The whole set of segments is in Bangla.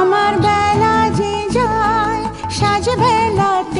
আমার বেলা যে যায় সাজ বেলাতে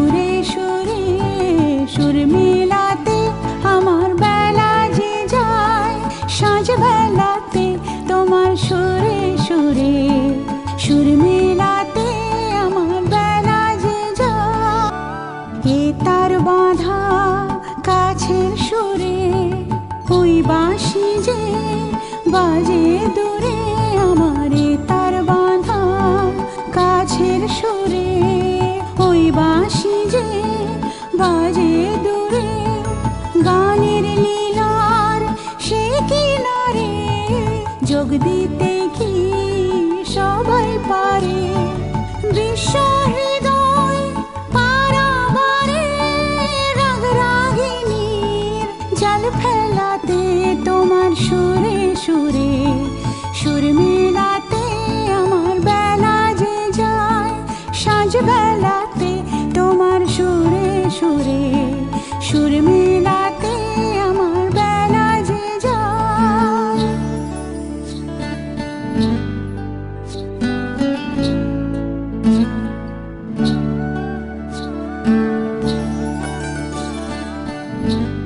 বাজে দূরে আমারে তার বাঁধা কাছের সুরে। ওই বাঁশি যে বাজে দূরে, গানের লীলার সে কিনারে। যোগ দিতে কি সবাই পারে? বিশ্ব ফেলাতে তোমার সুর সুরে, সুর মেলাতে আমার বেলা যে যায় সাঁঝ বেলাতে তোমার সুরে সুরে, সুর মেলাতে আমার বেলা যে you